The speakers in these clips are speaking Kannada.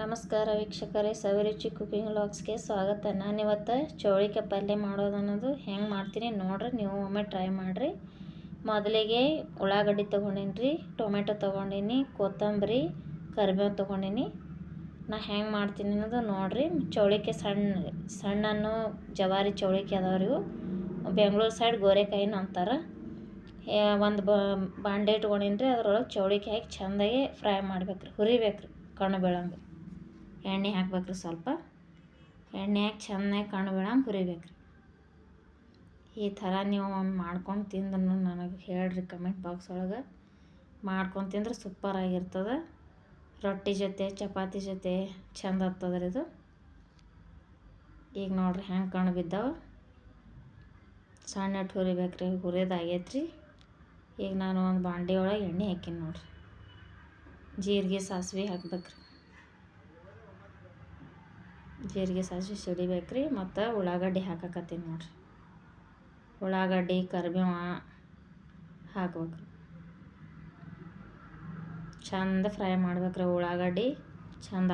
ನಮಸ್ಕಾರ ವೀಕ್ಷಕರೇ ಸವಿರುಚಿ ಕುಕಿಂಗ್ ವ್ಲಾಗ್ಸ್ಗೆ ಸ್ವಾಗತ. ನಾನಿವತ್ತು ಚೌಳಿಕಾಯಿ ಪಲ್ಯ ಮಾಡೋದು ಅನ್ನೋದು ಹೆಂಗೆ ಮಾಡ್ತೀನಿ ನೋಡ್ರಿ, ನೀವು ಒಮ್ಮೆ ಟ್ರೈ ಮಾಡಿರಿ. ಮೊದಲಿಗೆ ಉಳ್ಳಾಗಡ್ಡಿ ತೊಗೊಂಡೀನಿ ರೀ ಟೊಮೆಟೊ ತೊಗೊಂಡೀನಿ, ಕೊತ್ತಂಬರಿ, ಕರಿಬೇವು ತೊಗೊಂಡೀನಿ. ನಾ ಹೆಂಗೆ ಮಾಡ್ತೀನಿ ಅನ್ನೋದು ನೋಡಿರಿ. ಚೌಳಿಕಾಯಿ ಸಣ್ಣ, ಸಣ್ಣನ್ನು ಜವಾರಿ ಚೌಳಿಕಾಯಿ ಅದಾವ ರೀ ಬೆಂಗಳೂರು ಸೈಡ್ ಗೋರೆಕಾಯಿನ ಅಂತಾರೆ. ಒಂದು ಬಾಂಡೆ ಇಟ್ಕೊಂಡೀನಿ ರೀ ಅದರೊಳಗೆ ಚೌಳಿಕಾಯಿ ಹಾಕಿ ಚೆಂದಾಗಿ ಫ್ರೈ ಮಾಡ್ಬೇಕು ರೀ ಹುರಿಬೇಕು ರೀ ಕಣ್ಣು ಎಣ್ಣೆ ಹಾಕ್ಬೇಕು ರೀ ಸ್ವಲ್ಪ. ಎಣ್ಣೆ ಹಾಕಿ ಚೆನ್ನಾಗಿ ಕಣ್ಣು ಬೀಳಂಗೆ ಹುರಿಬೇಕು ರೀ ಈ ಥರ ನೀವು ಮಾಡ್ಕೊಂಡು ತಿಂದ್ರೂ ನನಗೆ ಹೇಳ್ರಿ ಕಮೆಂಟ್ ಬಾಕ್ಸ್ ಒಳಗೆ. ಮಾಡ್ಕೊಂಡು ತಿಂದ್ರೆ ಸೂಪರ್ ಆಗಿರ್ತದೆ. ರೊಟ್ಟಿ ಜೊತೆ, ಚಪಾತಿ ಜೊತೆ ಚಂದ ಆಗ್ತದ್ರಿ ಇದು. ಈಗ ನೋಡ್ರಿ ಹೆಂಗೆ ಕಣ್ಣು ಬಿದ್ದಾವೆ. ಸಣ್ಣ ಇಟ್ಟು ಹುರಿಬೇಕು ರೀ ಹುರಿದಾಗೈತೆ ರೀ ಈಗ ನಾನು ಒಂದು ಬಾಂಡೆ ಒಳಗೆ ಎಣ್ಣೆ ಹಾಕೀನಿ ನೋಡ್ರಿ. ಜೀರಿಗೆ, ಸಾಸಿವೆ ಹಾಕ್ಬೇಕು ರೀ ಜೀರಿಗೆ ಸಾಸಿವೆ ಸಿಡಿಬೇಕು ರೀ ಮತ್ತು ಉಳ್ಳಾಗಡ್ಡಿ ಹಾಕಕತ್ತೀನಿ ನೋಡಿರಿ. ಉಳ್ಳಾಗಡ್ಡಿ, ಕರಿಬೇವ ಹಾಕ್ಬೇಕು ಚಂದ ಫ್ರೈ ಮಾಡ್ಬೇಕು ರೀ ಉಳ್ಳಾಗಡ್ಡಿ, ಚಂದ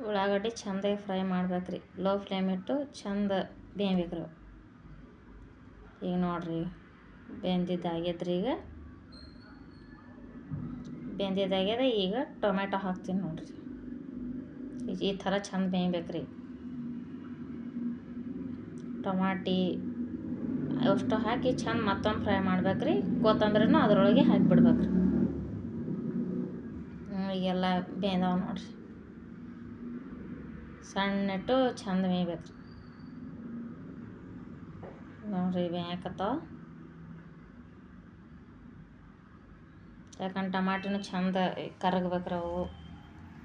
ಉಳ್ಳಾಗಡ್ಡಿ ಚಂದಾಗಿ ಫ್ರೈ ಮಾಡ್ಬೇಕು ರೀ ಲೋ ಫ್ಲೇಮ್ ಇಟ್ಟು ಚಂದ ರೀ ಈಗ ನೋಡಿರಿ ಬೆಂದಿದ್ದಾಗ್ಯದ್ರಿ ಈಗ. ಬೆಂದಿದ್ದಾಗ್ಯದ, ಈಗ ಟೊಮೆಟೊ ಹಾಕ್ತೀನಿ ನೋಡಿರಿ. ಈ ಥರ ಚಂದ ಬೇಯ್ಬೇಕು ರೀ ಟೊಮಾಟಿ ಅಷ್ಟು ಹಾಕಿ ಚಂದ ಮತ್ತೊಂದು ಫ್ರೈ ಮಾಡ್ಬೇಕು ರೀ ಕೊತ್ತಂಬರಿನೂ ಅದರೊಳಗೆ ಹಾಕಿಬಿಡ್ಬೇಕು ರೀ ಈಗೆಲ್ಲ ಬೇಯ್ದವ ನೋಡ್ರಿ. ಸಣ್ಣಿಟ್ಟು ಚಂದ ಮೇಯ್ಬೇಕು ರೀ ನೋಡ್ರಿ ಬೇಯಕತ್ತಾವ. ಯಾಕಂದ್ರೆ ಟಮಾಟಿನೂ ಚಂದ ಕರಗ್ಬೇಕ್ರಿ ಅವು.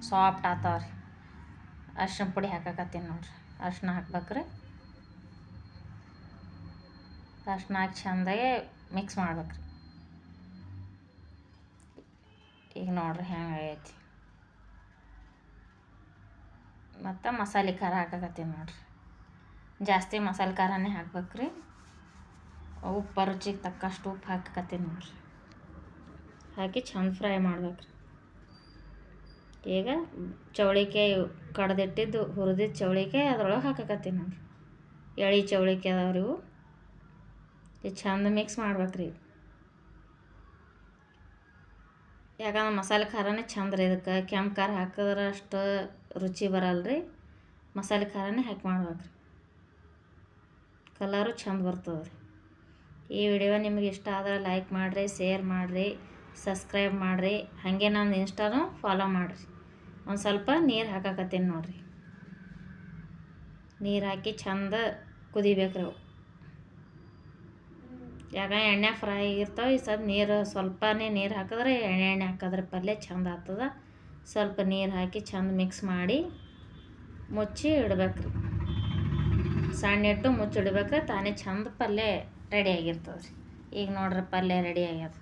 ಸಾಫ್ಟ್ ಆತಾವ ರೀ ಅರ್ಶಿನ ಪುಡಿ ಹಾಕಕತ್ತೀನಿ ನೋಡ್ರಿ. ಅರ್ಶಿನ ಹಾಕ್ಬೇಕ್ರಿ. ಅರ್ಶಿನ ಹಾಕಿ ಚೆಂದಾಗೆ ಮಿಕ್ಸ್ ಮಾಡ್ಬೇಕ್ರಿ. ಈಗ ನೋಡ್ರಿ ಹೆಂಗಾಗೈತಿ ಮತ್ತು ಮಸಾಲೆ ಖಾರ ಹಾಕಕತ್ತೀನಿ ನೋಡ್ರಿ. ಜಾಸ್ತಿ ಮಸಾಲೆ ಖಾರನೇ ಹಾಕ್ಬೇಕ್ರಿ. ಉಪ್ಪು ರುಚಿಗೆ ತಕ್ಕಷ್ಟು ಉಪ್ಪು ಹಾಕಕತ್ತೀನಿ ನೋಡ್ರಿ. ಹಾಕಿ ಚಂದ ಫ್ರೈ ಮಾಡ್ಬೇಕ್ರಿ. ಈಗ ಚೌಳಿಕಾಯಿ ಕಡ್ದಿಟ್ಟಿದ್ದು ಹುರಿದಿದ್ದು ಚೌಳಿಕಾಯಿ ಅದ್ರೊಳಗೆ ಹಾಕಕತ್ತೀನಿ ನಾನು. ಎಳೆ ಚೌಳಿಕಾಯಿ ಅದಾವ್ರಿ ಇವು. ಇದು ಚಂದ ಮಿಕ್ಸ್ ಮಾಡ್ಬೇಕ್ರಿ. ಯಾಕಂದ್ರೆ ಮಸಾಲೆ ಖಾರನೇ ಚಂದ ರೀ ಇದಕ್ಕೆ. ಕೆಂಪು ಖಾರ ಹಾಕಿದ್ರೆ ಅಷ್ಟು ರುಚಿ ಬರಲ್ಲ ರೀ ಮಸಾಲೆ ಖಾರನೇ ಹಾಕಿ ಮಾಡ್ಬೇಕ್ರಿ. ಕಲರು ಚಂದ ಬರ್ತದೆ ರೀ ಈ ವಿಡಿಯೋ ನಿಮಗೆ ಇಷ್ಟ ಆದರೆ ಲೈಕ್ ಮಾಡಿರಿ ಶೇರ್ ಮಾಡಿರಿ. ಸಬ್ಸ್ಕ್ರೈಬ್ ಮಾಡಿರಿ. ಹಾಗೆ ನನ್ನ ಇನ್ಸ್ಟಾನು ಫಾಲೋ ಮಾಡಿರಿ. ಒಂದು ಸ್ವಲ್ಪ ನೀರು ಹಾಕಕತ್ತೀನಿ ನೋಡಿರಿ. ನೀರು ಹಾಕಿ ಚಂದ ಕುದಿಬೇಕ್ರಿ ಅವು. ಯಾಕ ಎಣ್ಣೆ ಫ್ರೈ ಆಗಿರ್ತಾವೆ, ಈ ಸದ್ ನೀರು ಸ್ವಲ್ಪನೇ ನೀರು ಹಾಕಿದ್ರೆ ಎಣ್ಣೆ ಎಣ್ಣೆ ಹಾಕಿದ್ರೆ ಪಲ್ಯ ಚಂದ ಆಗ್ತದೆ. ಸ್ವಲ್ಪ ನೀರು ಹಾಕಿ ಚಂದ ಮಿಕ್ಸ್ ಮಾಡಿ ಮುಚ್ಚಿ ಇಡ್ಬೇಕ್ರಿ ಸಣ್ಣ ಇಟ್ಟು ಮುಚ್ಚಿಡ್ಬೇಕ್ರಿ ತಾನೇ ಚಂದ ಪಲ್ಯ ರೆಡಿ ಆಗಿರ್ತದೆ ರೀ ಈಗ ನೋಡ್ರಿ ಪಲ್ಯ ರೆಡಿ ಆಗ್ಯದ.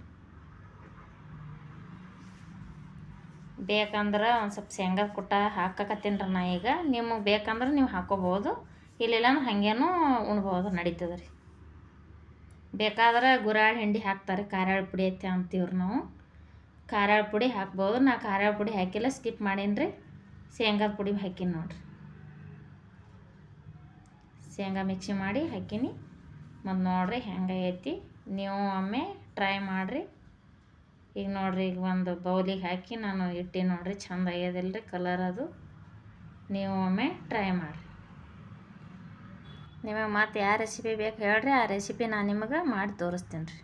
ಬೇಕಂದ್ರೆ ಒಂದು ಸ್ವಲ್ಪ ಶೇಂಗಾ ಕುಟ್ಟ ಹಾಕಕತ್ತೀನಿ ರೀ ನಾ ಈಗ. ನಿಮಗೆ ಬೇಕಂದ್ರೆ ನೀವು ಹಾಕೋಬೋದು ಇಲ್ಲಿಲ್ಲ ಹಾಗೇನೂ ಉಣ್ಬೋದು ನಡೀತದೆ ರೀ ಬೇಕಾದ್ರೆ ಗುರಾಳ್ ಹಿಂಡಿ ಹಾಕ್ತಾರೆ. ಖಾರಾಳ ಪುಡಿ ಐತೆ ಅಂತೀವ್ರಿ ನಾವು. ಖಾರಾಳ ಪುಡಿ ಹಾಕ್ಬೋದು ನಾ ಖಾರಾಳ ಪುಡಿ ಹಾಕಿಲ್ಲ ಸ್ಕಿಪ್ ಮಾಡೀನಿ ರೀ ಶೇಂಗಾದ ಪುಡಿ ಹಾಕೀನಿ ನೋಡ್ರಿ. ಶೇಂಗಾ ಮಿಕ್ಸಿ ಮಾಡಿ ಹಾಕೀನಿ. ಮತ್ತು ನೋಡಿರಿ ಹೆಂಗೈತಿ. ನೀವು ಒಮ್ಮೆ ಟ್ರೈ ಮಾಡಿರಿ. ಈಗ ನೋಡಿರಿ, ಈಗ ಒಂದು ಬೌಲಿಗೆ ಹಾಕಿ ನಾನು ಇಟ್ಟು ನೋಡಿರಿ, ಚಂದ ಆಗ್ಯದಿಲ್ಲ ರೀ ಕಲರ್ ಅದು. ನೀವು ಒಮ್ಮೆ ಟ್ರೈ ಮಾಡಿರಿ. ನಿಮಗೆ ಮತ್ತೆ ಯಾವ ರೆಸಿಪಿ ಬೇಕು ಹೇಳ್ರಿ, ಆ ರೆಸಿಪಿ ನಾನು ನಿಮಗೆ ಮಾಡಿ ತೋರಿಸ್ತೀನಿ ರೀ.